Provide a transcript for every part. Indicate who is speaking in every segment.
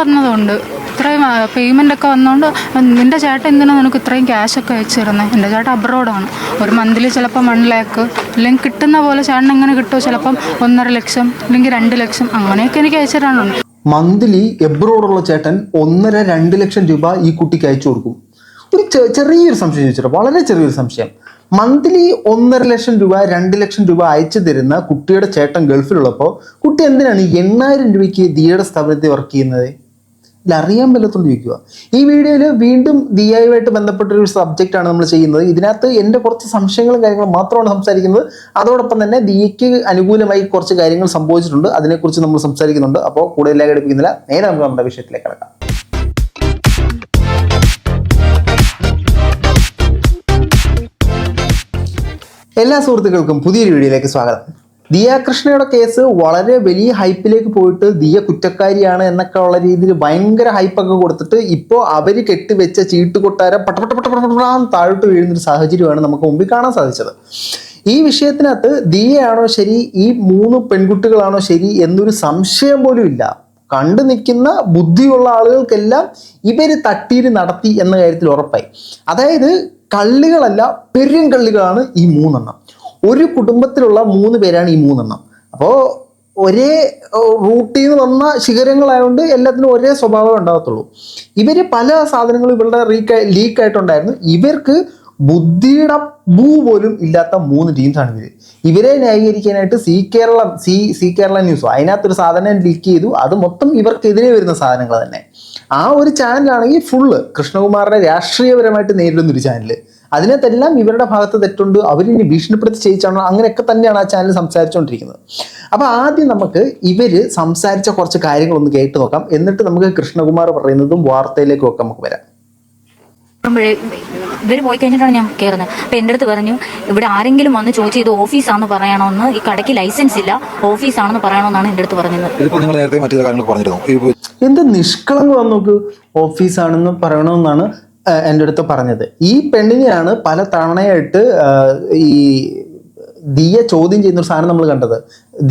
Speaker 1: വന്നതുകൊണ്ട് ഇത്രയും പേയ്മെന്റ് ഒക്കെ വന്നതുകൊണ്ട് നിന്റെ ചേട്ടൻ എന്തിനാണ് നിനക്ക് ഇത്രയും ക്യാഷ് ഒക്കെ അയച്ചു തരുന്നത് എന്റെ ചേട്ടൻ അബ്രോഡാണ് ഒരു മന്ത്ലി ചിലപ്പം വൺ ലാക്ക് അല്ലെങ്കിൽ കിട്ടുന്ന പോലെ ചേട്ടൻ എങ്ങനെ കിട്ടുമോ ചിലപ്പം ഒന്നര ലക്ഷം അല്ലെങ്കിൽ രണ്ട് ലക്ഷം അങ്ങനെയൊക്കെ എനിക്ക് അയച്ചു തരാനുണ്ട്.
Speaker 2: മന്ത്ലി എബ്രോഡുള്ള ചേട്ടൻ ഒന്നര രണ്ട് ലക്ഷം രൂപ ഈ കുട്ടിക്ക് അയച്ചു കൊടുക്കും. ഒരു ചെറിയൊരു സംശയം ചോദിച്ചിട്ട് വളരെ ചെറിയൊരു സംശയം. മന്ത്ലി ഒന്നര ലക്ഷം രൂപ രണ്ട് ലക്ഷം രൂപ അയച്ചു തരുന്ന കുട്ടിയുടെ ചേട്ടൻ ഗൾഫിലുള്ളപ്പോൾ കുട്ടി എന്തിനാണ് എണ്ണായിരം രൂപയ്ക്ക് ധീയുടെ സ്ഥാപനത്തിൽ വർക്ക് ചെയ്യുന്നത്? അറിയാൻ പറ്റത്തുള്ളൂ ചോദിക്കുക. ഈ വീഡിയോയിൽ വീണ്ടും ദിയായുമായിട്ട് ബന്ധപ്പെട്ട ഒരു സബ്ജക്റ്റ് ആണ് നമ്മൾ ചെയ്യുന്നത്. ഇതിനകത്ത് എന്റെ കുറച്ച് സംശയങ്ങളും കാര്യങ്ങളും മാത്രമാണ് സംസാരിക്കുന്നത്. അതോടൊപ്പം തന്നെ ദിയയ്ക്ക് അനുകൂലമായി കുറച്ച് കാര്യങ്ങൾ സംഭവിച്ചിട്ടുണ്ട്. അതിനെക്കുറിച്ച് നമ്മൾ സംസാരിക്കുന്നുണ്ട്. അപ്പോൾ കൂടുതലായി ഘടിപ്പിക്കുന്നില്ല നേരെ നമുക്ക് നമ്മുടെ വിഷയത്തിലേക്ക് കിടക്കാം. എല്ലാ സുഹൃത്തുക്കൾക്കും പുതിയൊരു വീഡിയോയിലേക്ക് സ്വാഗതം. ദിയ കൃഷ്ണയുടെ കേസ് വളരെ വലിയ ഹൈപ്പിലേക്ക് പോയിട്ട് ദിയ കുറ്റക്കാരിയാണ് എന്നൊക്കെ ഉള്ള രീതിയിൽ ഭയങ്കര ഹൈപ്പൊക്കെ കൊടുത്തിട്ട് ഇപ്പോൾ അവർ കെട്ടിവെച്ച ചീട്ട് കൊട്ടാരം പട്ടപ്പെട്ട പട്ട പട്ട പട്ടാന്ന് താഴോട്ട് വീഴുന്നൊരു സാഹചര്യമാണ് നമുക്ക് മുമ്പിൽ കാണാൻ സാധിച്ചത്. ഈ വിഷയത്തിനകത്ത് ദിയയാണോ ശരി ഈ മൂന്ന് പെൺകുട്ടികളാണോ ശരി എന്നൊരു സംശയം പോലും ഇല്ല. കണ്ടു നിൽക്കുന്ന ബുദ്ധിയുള്ള ആളുകൾക്കെല്ലാം ഇവർ തട്ടീര് നടത്തി എന്ന കാര്യത്തിൽ ഉറപ്പായി. അതായത് കള്ളികളല്ല പെരും കള്ളികളാണ് ഈ മൂന്നെണ്ണം. ഒരു കുടുംബത്തിലുള്ള മൂന്ന് പേരാണ് ഈ മൂന്നെണ്ണം. അപ്പോൾ ഒരേ റൂട്ടിൽ നിന്ന് വന്ന ശിഖരങ്ങളായതുകൊണ്ട് എല്ലാത്തിനും ഒരേ സ്വഭാവം ഉണ്ടാകത്തുള്ളൂ. ഇവർ പല സാധനങ്ങളും ഇവരുടെ റീക്ക് ലീക്ക് ആയിട്ടുണ്ടായിരുന്നു ഇവർക്ക് ബുദ്ധിയുടെ ഭൂ പോലും ഇല്ലാത്ത മൂന്ന് ടീംസാണ് ഇവർ ഇവരെ ന്യായീകരിക്കാനായിട്ട് C Kerala C C Kerala ന്യൂസോ അതിനകത്തൊരു സാധനം ലീക്ക് ചെയ്തു. അത് മൊത്തം ഇവർക്കെതിരെ വരുന്ന സാധനങ്ങൾ തന്നെ. ആ ഒരു ചാനലാണെങ്കിൽ ഫുള്ള് കൃഷ്ണകുമാറിനെ രാഷ്ട്രീയപരമായിട്ട് നേരിടുന്ന ഒരു ചാനൽ അതിനകത്തെല്ലാം ഇവരുടെ ഭാഗത്ത് തെറ്റുണ്ട് അവരിനി ഭീഷണിപ്പെടുത്തി ചെയ്യിച്ചാണോ? അങ്ങനെയൊക്കെ തന്നെയാണ് ആ ചാനൽ സംസാരിച്ചുകൊണ്ടിരിക്കുന്നത്. അപ്പോൾ ആദ്യം നമുക്ക് ഇവർ സംസാരിച്ച കുറച്ച് കാര്യങ്ങളൊന്ന് കേട്ട് നോക്കാം. എന്നിട്ട് നമുക്ക് കൃഷ്ണകുമാർ പറയുന്നതും വാർത്തയിലേക്കും ഒക്കെ നമുക്ക് വരാം.
Speaker 3: ഇവർ ഇവർ പോയി കഴിഞ്ഞിട്ടാണ് ഞാൻ കയറുന്നത് അപ്പൊ എന്റെ അടുത്ത് പറഞ്ഞു ഇവിടെ ആരെങ്കിലും വന്ന് ചോദിച്ചു ഇത് ഓഫീസാണെന്ന് പറയണമെന്ന് ഈ കടയ്ക്ക് ലൈസൻസ് ഇല്ല ഓഫീസാണെന്ന് പറയണമെന്നാണ് എന്റെ അടുത്ത് പറഞ്ഞത്.
Speaker 4: ഇതിപ്പോ നിങ്ങൾ നേരത്തെ മറ്റു കാര്യങ്ങൾ പറഞ്ഞിരുന്നു? ഇപ്പൊ
Speaker 2: എന്ത് നിഷ്കളങ്കമാണ് നോക്ക്. ഓഫീസാണെന്ന് പറയണമെന്നാണ് എന്റെ അടുത്ത് പറഞ്ഞത്. ഈ പെണ്ണിനെയാണ് പല തവണയായിട്ട് ഈ ദിയ ചോദ്യം ചെയ്യുന്ന ഒരു സാധനം നമ്മൾ കണ്ടത്.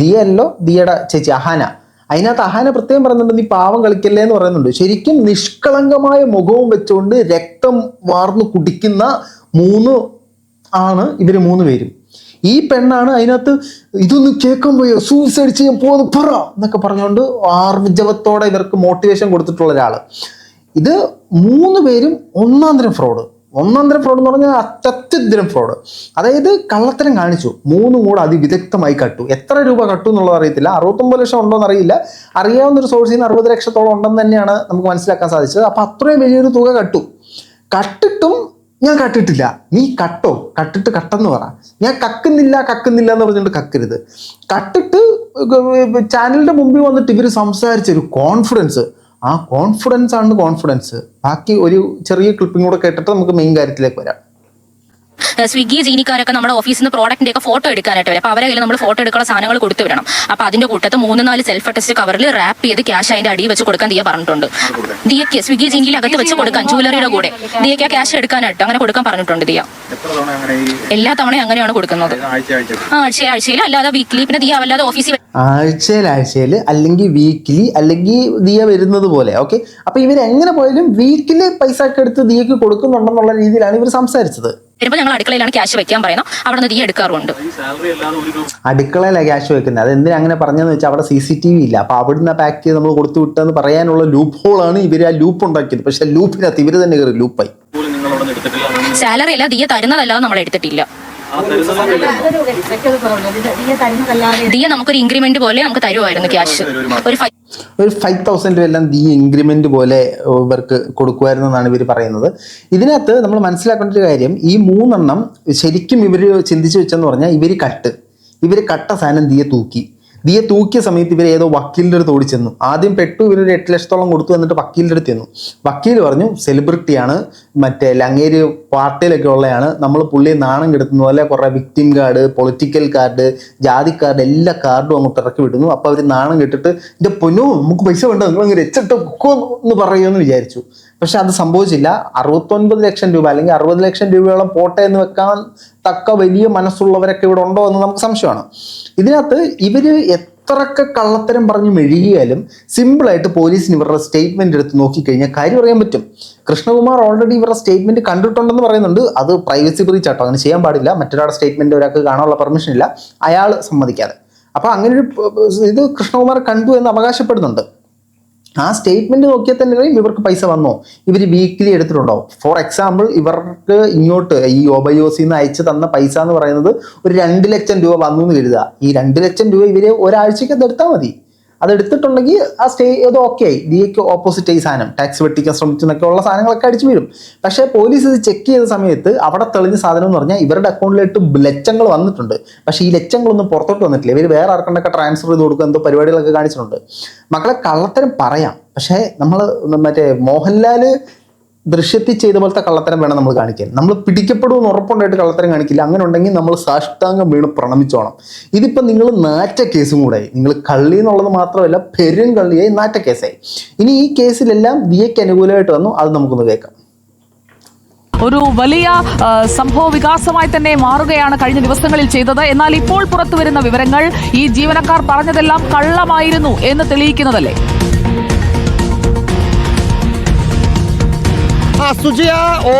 Speaker 2: ദിയ അല്ലോ ദിയയുടെ ചേച്ചി അഹാന. അതിനകത്ത് അഹാന പ്രത്യേകം പറയുന്നുണ്ട് നീ പാവം കളിക്കല്ലേ എന്ന് പറയുന്നുണ്ട്. ശരിക്കും നിഷ്കളങ്കമായ മുഖവും വെച്ചുകൊണ്ട് രക്തം വാർന്നു കുടിക്കുന്ന മൂന്ന് ആണ് ഇവർ മൂന്ന് പേരും. ഈ പെണ്ണാണ് അതിനകത്ത് ഇതൊന്ന് പോയോ സൂസൈഡ് ചെയ്യാൻ പോകുന്നു പറ എന്നൊക്കെ പറഞ്ഞുകൊണ്ട് ആർജവത്തോടെ ഇവർക്ക് മോട്ടിവേഷൻ കൊടുത്തിട്ടുള്ള ഒരാൾ ഇത് മൂന്ന് പേരും ഒന്നാന്തരം തരം ഫ്രോഡ് ഒന്നാന്തരം തരം ഫ്രോഡ് എന്ന് പറഞ്ഞാൽ അത്യത്യന്തരം ഫ്രോഡ് അതായത് കള്ളത്തരം കാണിച്ചു. മൂന്നും കൂടെ അതിവിദഗ്ധമായി കട്ടു. എത്ര രൂപ കട്ടു എന്നുള്ളത് അറിയത്തില്ല. അറുപത്തൊമ്പത് ലക്ഷം ഉണ്ടോ എന്നറിയില്ല. അറിയാവുന്ന ഒരു സോഴ്സിൽ നിന്ന് അറുപത് ലക്ഷത്തോളം ഉണ്ടെന്ന് തന്നെയാണ് നമുക്ക് മനസ്സിലാക്കാൻ സാധിച്ചത്. അപ്പൊ അത്രയും വലിയൊരു തുക കട്ടു. കട്ടിട്ടും ഞാൻ കട്ടിട്ടില്ല. നീ കട്ടോ? കട്ടിട്ട് കട്ടെന്ന് പറ. ഞാൻ കക്കുന്നില്ല കക്കുന്നില്ല എന്ന് പറഞ്ഞിട്ട് കക്കരുത്. കട്ടിട്ട് ചാനലിന്റെ മുമ്പിൽ വന്നിട്ട് ഇവർ സംസാരിച്ചൊരു കോൺഫിഡൻസ് ആ കോൺഫിഡൻസ് ആണ് കോൺഫിഡൻസ് ബാക്കി ഒരു ചെറിയ ക്ലിപ്പിംഗ് കൂടെ കേട്ടിട്ട് നമുക്ക് മെയിൻ കാര്യത്തിലേക്ക് വരാം.
Speaker 3: സ്വിഗ്ഗി ജീനിക്കാരൊക്കെ നമ്മുടെ ഓഫീസിൽ നിന്ന് പ്രോഡക്റ്റിന്റെ ഒക്കെ ഫോട്ടോ എടുക്കാനായിട്ട് വരും. അപ്പൊ അവരെ കയ്യിൽ നമ്മൾ ഫോട്ടോ എടുക്കുന്ന സാധനങ്ങൾ കൊടുത്തു വിടണം. അപ്പൊ അതിന്റെ കൂട്ടത്ത് മൂന്ന് നാല് സെൽഫ് ടെസ്റ്റ് കവറിൽ റാപ്പ് ചെയ്ത് ക്യാഷ് അതിന്റെ അടിയിൽ വെച്ച് കൊടുക്കാൻ ദിയ പറഞ്ഞിട്ടുണ്ട്. ദിയക്ക് സ്വിഗ്ഗി ജീനിയിൽ അകത്ത് വെച്ച് കൊടുക്കാൻ ജുവലറിയുടെ കൂടെ. ദിയക്ക് ആ ക്യാഷ് എടുക്കാനായിട്ട് അങ്ങനെ കൊടുക്കാൻ പറഞ്ഞിട്ടുണ്ട് ദിയ.
Speaker 4: എത്ര തവണ അങ്ങനെ
Speaker 3: എല്ലാ തവണയും അങ്ങനെയാണ് കൊടുക്കുന്നത്.
Speaker 4: ആഴ്ച
Speaker 3: ആഴ്ചയിൽ അല്ലാതെ വീക്ക്ലി പിന്നെ ദിയ അല്ലാതെ ഓഫീസിൽ
Speaker 2: ആഴ്ചയിൽ ആഴ്ചയിൽ അല്ലെങ്കിൽ വീക്കിലി അല്ലെങ്കിൽ ദിയ വരുന്നത് പോലെ ഓക്കെ അപ്പൊ ഇവർ എങ്ങനെ പോയാലും വീക്കിലി പൈസ ഒക്കെ എടുത്ത് ദിയക്ക് കൊടുക്കുന്നുണ്ടെന്നുള്ള രീതിയിലാണ് ഇവർ സംസാരിച്ചത്.
Speaker 3: വരുമ്പോൾ ഞങ്ങൾ അടുക്കളയിലാണ് ക്യാഷ് വെക്കാൻ പറയുന്നത്. അവിടെ നിന്ന് തീ എടുക്കാറുണ്ട്
Speaker 2: അടുക്കളയിലാണ് ക്യാഷ് വെക്കുന്നത്. അത് എന്തിനാ അങ്ങനെ പറഞ്ഞതെന്ന് വെച്ചാൽ അവിടെ സി സി ടി വി ഇല്ല. അപ്പൊ അവിടുന്ന് പാക്ക് ചെയ്ത് നമ്മൾ കൊടുത്തു വിട്ടെന്ന് പറയാനുള്ള ലൂപ്പ് ഹോളാണ് ഇവർ ആ ലൂപ്പ് ഉണ്ടാക്കിയത്. പക്ഷെ ലൂപ്പിനകത്ത് ഇവർ തന്നെ കയറി ലൂപ്പായി
Speaker 3: സാലറി അല്ല ദിയ തരുന്നതല്ലാതെ നമ്മൾ എടുത്തിട്ടില്ല. ദിയ നമുക്കൊരു ഇൻക്രിമെന്റ് പോലെ നമുക്ക് തരുമായിരുന്നു ക്യാഷ് ഒരു ഫൈവ്
Speaker 2: ഒരു ഫൈവ് തൗസൻഡ് എല്ലാം ദീ ഇൻക്രിമെന്റ് പോലെ ഇവർക്ക് കൊടുക്കുമായിരുന്നു എന്നാണ് ഇവർ പറയുന്നത്. ഇതിനകത്ത് നമ്മൾ മനസ്സിലാക്കേണ്ട ഒരു കാര്യം ഈ മൂന്നെണ്ണം ശരിക്കും ഇവർ ചിന്തിച്ചു വെച്ചെന്ന് പറഞ്ഞാൽ ഇവർ കട്ട്. ഇവർ കട്ട സാധനം ദിയെ തൂക്കി. ദിയെ തൂക്കിയ സമയത്ത് ഇവർ ഏതോ വക്കീലിന്റെ അടുത്ത് ഓടി ചെന്നു. ആദ്യം പെട്ടു ഇവരൊരു എട്ട് ലക്ഷത്തോളം കൊടുത്തു എന്നിട്ട് വക്കീലിന്റെ അടുത്ത് ചെന്നു. വക്കീൽ പറഞ്ഞു സെലിബ്രിറ്റിയാണ് മറ്റേ ലങ്ങേര് പാർട്ടിയിലൊക്കെ ഉള്ളതാണ് നമ്മൾ പുള്ളി നാണം കെടുത്തുന്ന. പോലെ കുറേ വിക്ടിം കാർഡ് പൊളിറ്റിക്കൽ കാർഡ് ജാതി കാർഡ് എല്ലാ കാർഡും അങ്ങോട്ട് ഇറക്കി വിടുന്നു. അപ്പോൾ അവർ നാണം കെട്ടിട്ട് എന്റെ പൊന്നോ നമുക്ക് പൈസ വേണ്ട. നിങ്ങൾ അങ്ങ് രച്ചിട്ട് പൊക്കോ എന്ന് പറയുമെന്ന് വിചാരിച്ചു. പക്ഷെ അത് സംഭവിച്ചില്ല. അറുപത്തൊൻപത് ലക്ഷം രൂപ അല്ലെങ്കിൽ അറുപത് ലക്ഷം രൂപയോളം പോട്ടെ എന്ന് വെക്കാൻ തക്ക വലിയ മനസ്സുള്ളവരൊക്കെ ഇവിടെ ഉണ്ടോ എന്ന് നമുക്ക് സംശയമാണ്. ഇതിനകത്ത് ഇവർ എത്രയൊക്കെ കള്ളത്തരം പറഞ്ഞ് മെഴുകിയാലും സിമ്പിളായിട്ട് പോലീസിന് ഇവരുടെ സ്റ്റേറ്റ്മെന്റ് എടുത്ത് നോക്കിക്കഴിഞ്ഞാൽ കാര്യം പറയാൻ പറ്റും. കൃഷ്ണകുമാർ ഓൾറെഡി ഇവരുടെ സ്റ്റേറ്റ്മെന്റ് കണ്ടിട്ടുണ്ടെന്ന് പറയുന്നുണ്ട്. അത് പ്രൈവസി ബ്രീച്ച് ആട്ടോ. അങ്ങനെ ചെയ്യാൻ പാടില്ല. മറ്റൊരാളുടെ സ്റ്റേറ്റ്മെന്റ് ഒരാൾക്ക് കാണാനുള്ള പെർമിഷൻ ഇല്ല. അയാൾ സമ്മതിക്കാതെ. അപ്പോൾ അങ്ങനെ ഒരു ഇത് കൃഷ്ണകുമാർ കണ്ടു എന്ന് അവകാശപ്പെടുന്നുണ്ട്. ആ സ്റ്റേറ്റ്മെന്റ് നോക്കിയാൽ തന്നെ ഇവർക്ക് പൈസ വന്നോ? ഇവർ വീക്കിലി എടുത്തിട്ടുണ്ടോ ഫോർ എക്സാമ്പിൾ ഇവർക്ക് ഇങ്ങോട്ട് ഈ ഒബയോസിൽ നിന്ന് അയച്ചു തന്ന പൈസ എന്ന് പറയുന്നത് ഒരു രണ്ട് ലക്ഷം രൂപ വന്നു എന്ന് കരുതുക. ഈ രണ്ട് ലക്ഷം രൂപ ഇവർ ഒരാഴ്ചക്കകത്ത് എടുത്താൽ മതി. അത് എടുത്തിട്ടുണ്ടെങ്കിൽ ആ സ്റ്റേ അത് ഓക്കെ ആയി. ദിയയ്ക്ക് ഓപ്പോസിറ്റ് ആയി സാധനം. ടാക്സ് വെട്ടിക്കാൻ ശ്രമിച്ചെന്നൊക്കെ ഉള്ള സാധനങ്ങളൊക്കെ അടിച്ചു വീഴും. പക്ഷേ പോലീസ് ഇത് ചെക്ക് ചെയ്ത സമയത്ത് അവിടെ തെളിഞ്ഞ സാധനം എന്ന് പറഞ്ഞാൽ ഇവരുടെ അക്കൗണ്ടിലേക്ക് ലക്ഷങ്ങൾ വന്നിട്ടുണ്ട്. പക്ഷേ ഈ ലക്ഷങ്ങളൊന്നും പുറത്തോട്ട് വന്നിട്ടില്ല. ഇവർ വേറെ ആർക്കണ്ടൊക്കെ ട്രാൻസ്ഫർ ചെയ്ത് കൊടുക്കുക എന്തോ പരിപാടികളൊക്കെ കാണിച്ചിട്ടുണ്ട്. മക്കളെ കള്ളത്തരം പറയാം. പക്ഷേ നമ്മൾ മറ്റേ മോഹൻലാൽ ദൃശ്യത്തിൽ ചെയ്ത പോലത്തെ കള്ളത്തരം വേണം നമ്മൾ കാണിക്കാൻ. നമ്മൾ പിടിക്കപ്പെടുമെന്ന് ഉറപ്പുണ്ടായിട്ട് കള്ളത്തരം കാണിക്കില്ല. അങ്ങനെ ഉണ്ടെങ്കിൽ നമ്മൾ സാഷ്ടാംഗം വീണ് പ്രണമിച്ചോണം. ഇതിപ്പോൾ നിങ്ങൾ നാറ്റ കേസും കൂടെ നിങ്ങൾ കള്ളി എന്നുള്ളത് മാത്രമല്ല പെരും കള്ളിയായി നാറ്റ കേസായി. ഇനി ഈ കേസിലെല്ലാം ദിയയ്ക്ക് അനുകൂലമായിട്ട് വന്നു. അത് നമുക്കൊന്ന് കേൾക്കാം.
Speaker 5: ഒരു വലിയ സംഭവ വികാസമായി തന്നെ മാറുകയാണ് കഴിഞ്ഞ ദിവസങ്ങളിൽ ചെയ്തത്. എന്നാൽ ഇപ്പോൾ പുറത്തു വരുന്ന വിവരങ്ങൾ ഈ ജീവനക്കാർ പറഞ്ഞതെല്ലാം കള്ളമായിരുന്നു എന്ന് തെളിയിക്കുന്നതല്ലേ?
Speaker 6: സുജയ ഓ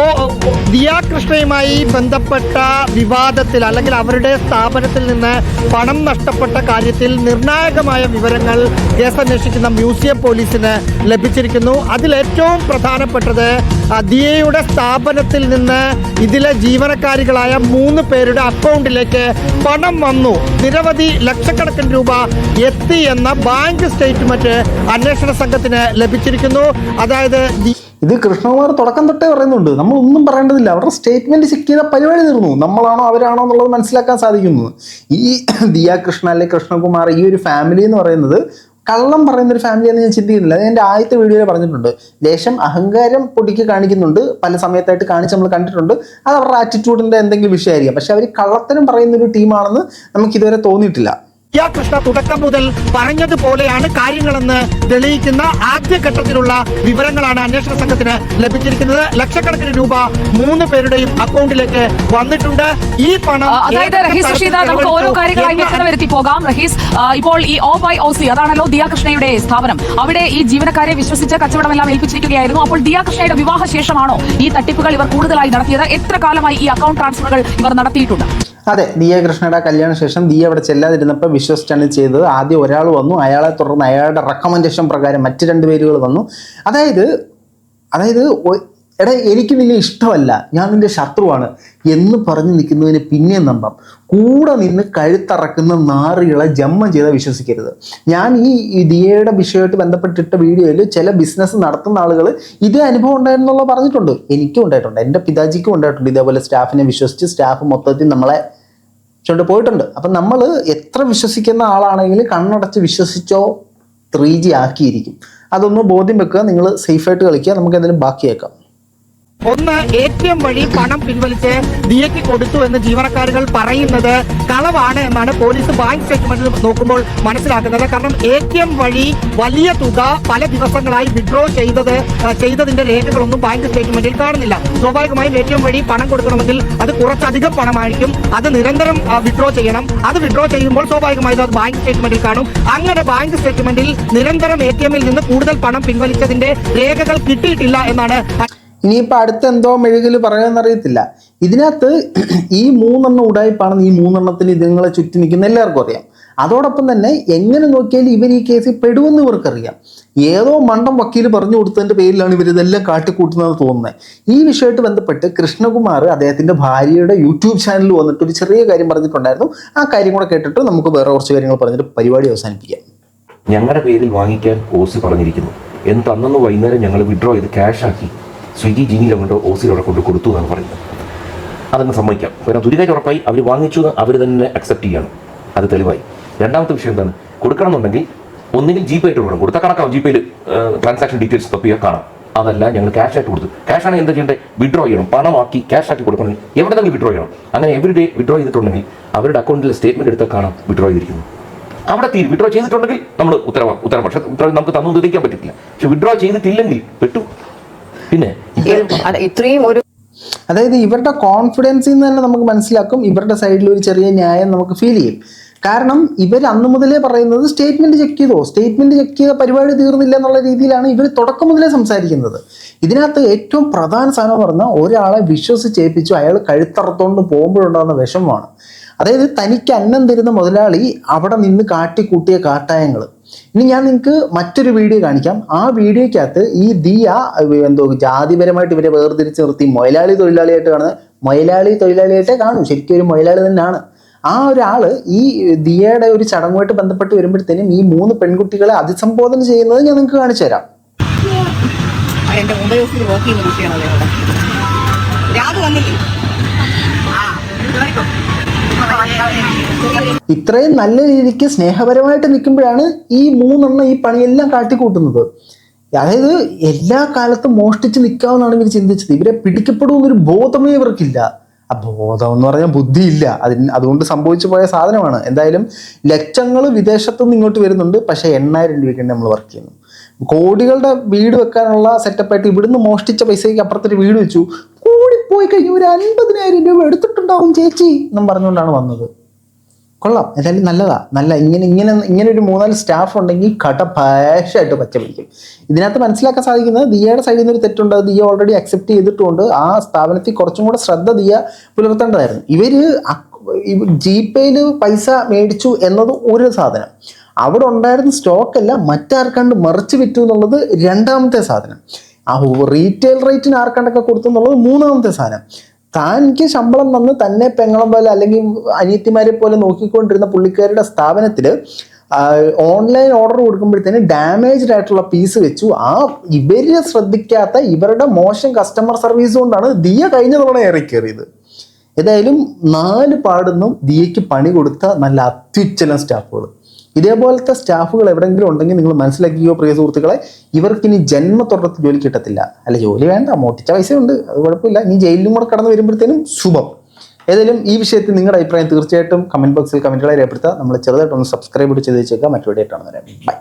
Speaker 6: ദിയാ കൃഷ്ണയുമായി ബന്ധപ്പെട്ട വിവാദത്തിൽ അല്ലെങ്കിൽ അവരുടെ സ്ഥാപനത്തിൽ നിന്ന് പണം നഷ്ടപ്പെട്ട കാര്യത്തിൽ നിർണായകമായ വിവരങ്ങൾ കേസ് അന്വേഷിക്കുന്ന മ്യൂസിയം പോലീസിന് ലഭിച്ചിരിക്കുന്നു. അതിലേറ്റവും പ്രധാനപ്പെട്ടത് ദിയയുടെ സ്ഥാപനത്തിൽ നിന്ന് ഇതിലെ ജീവനക്കാരികളായ മൂന്ന് പേരുടെ അക്കൗണ്ടിലേക്ക് പണം വന്നു. നിരവധി ലക്ഷക്കണക്കിന് രൂപ എത്തി എന്ന ബാങ്ക് സ്റ്റേറ്റ്മെന്റ് അന്വേഷണ സംഘത്തിന് ലഭിച്ചിരിക്കുന്നു. അതായത്
Speaker 2: ഇത് കൃഷ്ണകുമാർ തുടക്കം തൊട്ടേ പറയുന്നുണ്ട്. നമ്മൾ ഒന്നും പറയേണ്ടതില്ല. അവരുടെ സ്റ്റേറ്റ്മെന്റ് ചെക്ക് ചെയ്ത പരിപാടി തീർന്നു. നമ്മളാണോ അവരാണോ എന്നുള്ളത് മനസ്സിലാക്കാൻ സാധിക്കുന്നു ഈ ദിയ കൃഷ്ണ അല്ലെ കൃഷ്ണകുമാർ ഈ ഒരു ഫാമിലി എന്ന് പറയുന്നത് കള്ളം പറയുന്ന ഒരു ഫാമിലി എന്ന് ഞാൻ ചിന്തിക്കുന്നില്ല. അത് എന്റെ ആദ്യത്തെ വീഡിയോയിൽ പറഞ്ഞിട്ടുണ്ട്. ലേശം അഹങ്കാരം പൊടിക്ക് കാണിക്കുന്നുണ്ട്. പല സമയത്തായിട്ട് കാണിച്ച് നമ്മൾ കണ്ടിട്ടുണ്ട്. അത് അവരുടെ ആറ്റിറ്റ്യൂഡിന്റെ എന്തെങ്കിലും വിഷയമായിരിക്കാം. പക്ഷെ അവർ കള്ളത്തരം പറയുന്ന ഒരു ടീമാണെന്ന് നമുക്ക് ഇതുവരെ തോന്നിയിട്ടില്ല.
Speaker 6: കൃഷ്ണ തുടക്കം മുതൽ പറഞ്ഞതുപോലെയാണ് കാര്യങ്ങളെന്ന് തെളിയിക്കുന്ന ആദ്യഘട്ടത്തിലുള്ള വിവരങ്ങളാണ് അന്വേഷണ സംഘത്തിന് ലഭിച്ചിരിക്കുന്നത്. ലക്ഷക്കണക്കിന് രൂപ മൂന്ന് പേരുടെയും അക്കൗണ്ടിലേക്ക് വന്നിട്ടുണ്ട്. ഈ പണം
Speaker 5: അതായത് റഹീസ് റഷീദ നമുക്ക് ഓരോ കാര്യങ്ങളായി വ്യക്തത വരുത്തി പോകാം. റഹീസ് ഇപ്പോൾ ഈ ഓ ബൈ ഒ സി അതാണല്ലോ ദിയ കൃഷ്ണയുടെ സ്ഥാപനം. അവിടെ ഈ ജീവനക്കാരെ വിശ്വസിച്ച് കച്ചവടമെല്ലാം ഏൽപ്പിച്ചിരിക്കുകയായിരുന്നു. അപ്പോൾ ദിയ കൃഷ്ണയുടെ വിവാഹ ശേഷമാണോ ഈ തട്ടിപ്പുകൾ ഇവർ കൂടുതലായി നടത്തിയത്? എത്ര കാലമായി ഈ അക്കൗണ്ട് ട്രാൻസ്ഫറുകൾ ഇവർ നടത്തിയിട്ടുണ്ട്?
Speaker 2: അതെ ദിയ കൃഷ്ണയുടെ കല്യാണ ശേഷം ദിയ അവിടെ ചെല്ലാതിരുന്നപ്പോൾ വിശ്വസിച്ചാണ് ചെയ്തത്. ആദ്യം ഒരാൾ വന്നു അയാളെ തുടർന്ന് അയാളുടെ റെക്കമെൻഡേഷൻ പ്രകാരം മറ്റ് രണ്ട് പേരുകൾ വന്നു. അതായത് അതായത് എടാ എനിക്ക് നിന്നെ ഇഷ്ടമല്ല. ഞാൻ നിന്റെ ശത്രുവാണ് എന്ന് പറഞ്ഞു നിൽക്കുന്നതിന് പിന്നെ നമ്പം. കൂടെ നിന്ന് കഴുത്തറക്കുന്ന നാറികളെ ജമ്മം ചെയ്താൽ വിശ്വസിക്കരുത്. ഞാൻ ഈ ദിയയുടെ വിഷയമായിട്ട് ബന്ധപ്പെട്ടിട്ട വീഡിയോയിൽ ചില ബിസിനസ് നടത്തുന്ന ആളുകൾ ഇതേ അനുഭവം ഉണ്ടായിരുന്നുള്ള പറഞ്ഞിട്ടുണ്ട്. എനിക്കും ഉണ്ടായിട്ടുണ്ട്. എന്റെ പിതാജിക്കും ഉണ്ടായിട്ടുണ്ട് ഇതേപോലെ സ്റ്റാഫിനെ വിശ്വസിച്ച് സ്റ്റാഫ് മൊത്തത്തിൽ നമ്മളെ ചുണ്ട് പോയിട്ടുണ്ട്. അപ്പം നമ്മൾ എത്ര വിശ്വസിക്കുന്ന ആളാണെങ്കിലും കണ്ണടച്ച് വിശ്വസിച്ചോ ത്രീ ജി ആക്കിയിരിക്കും. അതൊന്ന് ബോധ്യം വെക്കുക നിങ്ങൾ സേഫായിട്ട് കളിക്കുക നമുക്ക് എന്തെങ്കിലും ബാക്കിയേക്കാം.
Speaker 6: ഒന്ന് എ ടി എം വഴി പണം പിൻവലിച്ച് ദിയയ്ക്ക് കൊടുത്തു എന്ന് ജീവനക്കാരുകൾ പറയുന്നത് കളവാണ് എന്നാണ് പോലീസ് ബാങ്ക് സ്റ്റേറ്റ്മെന്റിൽ നോക്കുമ്പോൾ മനസ്സിലാക്കുന്നത്. കാരണം എ ടി എം വഴി വലിയ തുക പല ദിവസങ്ങളായി വിഡ്രോ ചെയ്തത് ചെയ്തതിന്റെ രേഖകളൊന്നും ബാങ്ക് സ്റ്റേറ്റ്മെന്റിൽ കാണുന്നില്ല. സ്വാഭാവികമായും എ ടി എം വഴി പണം കൊടുക്കണമെങ്കിൽ അത് കുറച്ചധികം പണമായിരിക്കും. അത് നിരന്തരം വിഡ്രോ ചെയ്യണം. അത് വിഡ്രോ ചെയ്യുമ്പോൾ സ്വാഭാവികമായും അത് ബാങ്ക് സ്റ്റേറ്റ്മെന്റിൽ കാണും. അങ്ങനെ ബാങ്ക് സ്റ്റേറ്റ്മെന്റിൽ നിരന്തരം എ ടി എമ്മിൽ നിന്ന് കൂടുതൽ പണം പിൻവലിച്ചതിന്റെ രേഖകൾ കിട്ടിയിട്ടില്ല എന്നാണ്
Speaker 2: ഇനിയിപ്പോൾ അടുത്ത എന്തോ മെഴുകിൽ പറയാമെന്നറിയത്തില്ല ഇതിനകത്ത് ഈ മൂന്നെണ്ണം ഉടായ്പാണെന്ന് ഈ മൂന്നെണ്ണത്തിന് ഇതുങ്ങളെ ചുറ്റി നിൽക്കുന്ന എല്ലാവർക്കും അറിയാം. അതോടൊപ്പം തന്നെ എങ്ങനെ നോക്കിയാലും ഇവർ ഈ കേസിൽ പെടുമെന്ന് ഇവർക്കറിയാം. ഏതോ മണ്ടം വക്കീൽ പറഞ്ഞു കൊടുത്തതിന്റെ പേരിലാണ് ഇവർ ഇതെല്ലാം കാട്ടിക്കൂട്ടുന്നത് തോന്നുന്നത് ഈ വിഷയമായിട്ട് ബന്ധപ്പെട്ട് കൃഷ്ണകുമാർ അദ്ദേഹത്തിന്റെ ഭാര്യയുടെ യൂട്യൂബ് ചാനലിൽ വന്നിട്ട് ഒരു ചെറിയ കാര്യം പറഞ്ഞിട്ടുണ്ടായിരുന്നു. ആ കാര്യം കൂടെ കേട്ടിട്ട് നമുക്ക് വേറെ കുറച്ച് കാര്യങ്ങൾ പറഞ്ഞിട്ട് പരിപാടി അവസാനിപ്പിക്കാം.
Speaker 7: ഞങ്ങളുടെ പേരിൽ വാങ്ങിക്കാൻ കോഴ്സ് പറഞ്ഞിരിക്കുന്നു. എന്നിട്ട് അന്നു വൈകുന്നേരം ഞങ്ങൾ വിഡ്രോ ചെയ്ത് ക്യാഷ് ആക്കി. സ്വിഗ്ഗി ജിനിയിലെ കൊണ്ട് ഓസിലവിടെ കൊണ്ട് കൊടുത്തു എന്നാണ് പറയുന്നത്. അതങ്ങ് സമ്മതിക്കാം? കാരണം തുരികാറ്റ് ഉറപ്പായി അവർ വാങ്ങിച്ചു അവർ തന്നെ അക്സെപ്റ്റ് ചെയ്യണം. അത് തെളിവായി. രണ്ടാമത്തെ വിഷയം എന്താണ്? കൊടുക്കണം എന്നുണ്ടെങ്കിൽ ഒന്നുകിൽ ജി പേ ആയിട്ട് കൊടുക്കണം. കൊടുത്താൽ കണക്കാവും. ജി പേയിൽ ട്രാൻസാക്ഷൻ ഡീറ്റെയിൽസ് തപ്പിയാൽ കാണാം. അതല്ല ഞങ്ങൾ ക്യാഷ് ആയിട്ട് കൊടുത്തു. ക്യാഷ് ആണ് എന്താ ചെയ്യേണ്ടത്? വിഡ്രോ ചെയ്യണം. പണമാക്കി ക്യാഷ് ആക്കി കൊടുക്കണം. എവിടെ തന്നെ വിഡ്രോ ചെയ്യണം. അങ്ങനെ എവറി ഡേ വിഡ്രോ ചെയ്തിട്ടുണ്ടെങ്കിൽ അവരുടെ അക്കൗണ്ടിൽ സ്റ്റേറ്റ്മെന്റ് എടുത്താൽ കാണാം വിഡ്രോ ചെയ്തിരിക്കുന്നു. അവിടെ തീരും. വിഡ്രോ ചെയ്തിട്ടുണ്ടെങ്കിൽ നമ്മൾ ഉത്തരവാ ഉത്തരം പക്ഷേ ഉത്തരവ് നമുക്ക് തന്നു തെളിയിക്കാൻ പറ്റത്തില്ല. പക്ഷെ വിഡ്രോ ചെയ്തിട്ടില്ലെങ്കിൽ പെട്ടു. പിന്നെ ഇത്രയും
Speaker 8: ഒരു
Speaker 2: അതായത് ഇവരുടെ കോൺഫിഡൻസിൽ നിന്ന് തന്നെ നമുക്ക് മനസ്സിലാക്കും. ഇവരുടെ സൈഡിൽ ഒരു ചെറിയ ന്യായം നമുക്ക് ഫീൽ ചെയ്യും. കാരണം ഇവർ അന്ന് മുതലേ പറയുന്നത് സ്റ്റേറ്റ്മെന്റ് ചെക്ക് ചെയ്തോ? സ്റ്റേറ്റ്മെന്റ് ചെക്ക് ചെയ്ത പരിപാടി തീർന്നില്ല എന്നുള്ള രീതിയിലാണ് ഇവർ തുടക്കം മുതലേ സംസാരിക്കുന്നത്. ഇതിനകത്ത് ഏറ്റവും പ്രധാന സാധനം എന്ന് പറഞ്ഞാൽ ഒരാളെ വിശ്വസിച്ചേൽപ്പിച്ചു. അയാൾ കഴുത്തറത്തോണ്ട് പോകുമ്പോഴുണ്ടാകുന്ന വിഷമമാണ്. അതായത് തനിക്ക് അന്നം തരുന്ന മുതലാളി അവിടെ നിന്ന് കാട്ടിക്കൂട്ടിയ കാട്ടായങ്ങൾ ഇനി ഞാൻ നിങ്ങൾക്ക് മറ്റൊരു വീഡിയോ കാണിക്കാം. ആ വീഡിയോയ്ക്കകത്ത് ഈ ദിയ എന്തോ ജാതിപരമായിട്ട് ഇവരെ വേർതിരിച്ച് നിർത്തി. മൊയലാളി തൊഴിലാളിയായിട്ട് കാണുന്നത് മൊയലാളി തൊഴിലാളിയായിട്ടേ കാണും. ശരിക്കും ഒരു മൊയലാളി തന്നെയാണ്. ആ ഒരാൾ ഈ ദിയയുടെ ഒരു ചടങ്ങുമായിട്ട് ബന്ധപ്പെട്ട് വരുമ്പോഴത്തേനും ഈ മൂന്ന് പെൺകുട്ടികളെ അഭിസംബോധന ചെയ്യുന്നത് ഞാൻ നിങ്ങൾക്ക് കാണിച്ചു തരാം.
Speaker 6: എന്റെ മുംബൈ ഓഫീസിൽ വർക്ക് ചെയ്യുന്ന കുട്ടിയാണ് അദ്ദേഹം. രാത് വന്നില്ലേ?
Speaker 2: ഇത്രയും നല്ല രീതിക്ക് സ്നേഹപരമായിട്ട് നിൽക്കുമ്പോഴാണ് ഈ മൂന്നെണ്ണം ഈ പണിയെല്ലാം കാട്ടിക്കൂട്ടുന്നത്. അതായത് എല്ലാ കാലത്തും മോഷ്ടിച്ച് നിൽക്കാമെന്നാണ് ഇവർ ചിന്തിച്ചത്. ഇവരെ പിടിക്കപ്പെടുമെന്നൊരു ബോധമേ ഇവർക്കില്ല. ആ ബോധം എന്ന് പറഞ്ഞാൽ ബുദ്ധിയില്ല. അതിന് അതുകൊണ്ട് സംഭവിച്ചു പോയ സാധനമാണ്. എന്തായാലും ലക്ഷങ്ങൾ വിദേശത്തു നിന്ന് ഇങ്ങോട്ട് വരുന്നുണ്ട്. പക്ഷേ എണ്ണായിരം രൂപയ്ക്ക് നമ്മൾ വർക്ക് ചെയ്യുന്നു. കോടികളുടെ വീട് വെക്കാനുള്ള സെറ്റപ്പായിട്ട് ഇവിടുന്ന് മോഷ്ടിച്ച പൈസയ്ക്ക് അപ്പുറത്തൊരു വീട് വെച്ചു. കൂടിപ്പോയി കഴിഞ്ഞ് ഒരു അൻപതിനായിരം രൂപ എടുത്തിട്ടുണ്ടാവും ചേച്ചി എന്നും പറഞ്ഞുകൊണ്ടാണ് വന്നത്. കൊള്ളാം. എന്തായാലും നല്ലതാ. നല്ല ഇങ്ങനെ ഇങ്ങനെ ഇങ്ങനെ ഒരു മൂന്നാൽ സ്റ്റാഫ് ഉണ്ടെങ്കിൽ കട പാഷായിട്ട് പച്ച പിടിക്കും ഇതിനകത്ത് മനസ്സിലാക്കാൻ സാധിക്കുന്നത് ദിയയുടെ സൈഡിൽ നിന്ന് ഒരു തെറ്റുണ്ട്. ദിയ ഓൾറെഡി അക്സെപ്റ്റ് ചെയ്തിട്ടുണ്ട്. ആ സ്ഥാപനത്തിൽ കുറച്ചും കൂടെ ശ്രദ്ധ ദിയ പുലർത്തേണ്ടതായിരുന്നു. ഇവർ ജി പേയിൽ പൈസ മേടിച്ചു എന്നത് ഒരു സാധനം. അവിടെ ഉണ്ടായിരുന്ന സ്റ്റോക്ക് അല്ല മറ്റാർക്കാണ്ട് മറിച്ച് വിറ്റു എന്നുള്ളത് രണ്ടാമത്തെ സാധനം. ആ റീറ്റെയിൽ റേറ്റിന് ആർക്കാണ്ടൊക്കെ കൊടുത്തു എന്നുള്ളത് മൂന്നാമത്തെ സാധനം. താനിക്ക് ശമ്പളം വന്ന് തന്നെ പെങ്ങളം പോലെ അല്ലെങ്കിൽ അനിയത്തിമാരെ പോലെ നോക്കിക്കൊണ്ടിരുന്ന പുള്ളിക്കാരുടെ സ്ഥാപനത്തിൽ ഓൺലൈൻ ഓർഡർ കൊടുക്കുമ്പോഴത്തേന് ഡാമേജ്ഡ് ആയിട്ടുള്ള പീസ് വെച്ചു. ആ ഇവരെ ശ്രദ്ധിക്കാത്ത ഇവരുടെ മോശം കസ്റ്റമർ സർവീസ് കൊണ്ടാണ് ദിയ കഴിഞ്ഞ തവണ ഏറെ കയറിയത് ഏതായാലും നാല് പാടുന്നും ദിയയ്ക്ക് പണി കൊടുത്ത നല്ല അത്യുച്ചലം സ്റ്റാഫുകൾ ഇതേപോലത്തെ സ്റ്റാഫുകൾ എവിടെയെങ്കിലും ഉണ്ടെങ്കിൽ നിങ്ങൾ മനസ്സിലാക്കിയോ പ്രിയ സുഹൃത്തുക്കളെ ഇവർക്കിനി ജന്മത്തൊടർത്ത് ജോലി കിട്ടത്തില്ല. അല്ല ജോലി വേണ്ട മോട്ടിച്ച പൈസ ഉണ്ട് അത് കുഴപ്പമില്ല. ഇനി ജയിലിലും കൂടെ കടന്നു വരുമ്പോഴത്തേനും ശുഭം. ഏതായാലും ഈ വിഷയത്തിൽ നിങ്ങളുടെ അഭിപ്രായം തീർച്ചയായിട്ടും കമന്റ് ബോക്സിൽ കമന്റുകളെ രേഖപ്പെടുത്തുക. നമ്മൾ ചെറുതായിട്ടൊന്ന് സബ്സ്ക്രൈബ് ചെയ്ത് വെച്ചേക്കാം മറ്റൊരു ആയിട്ടാണ് വരാം ബൈ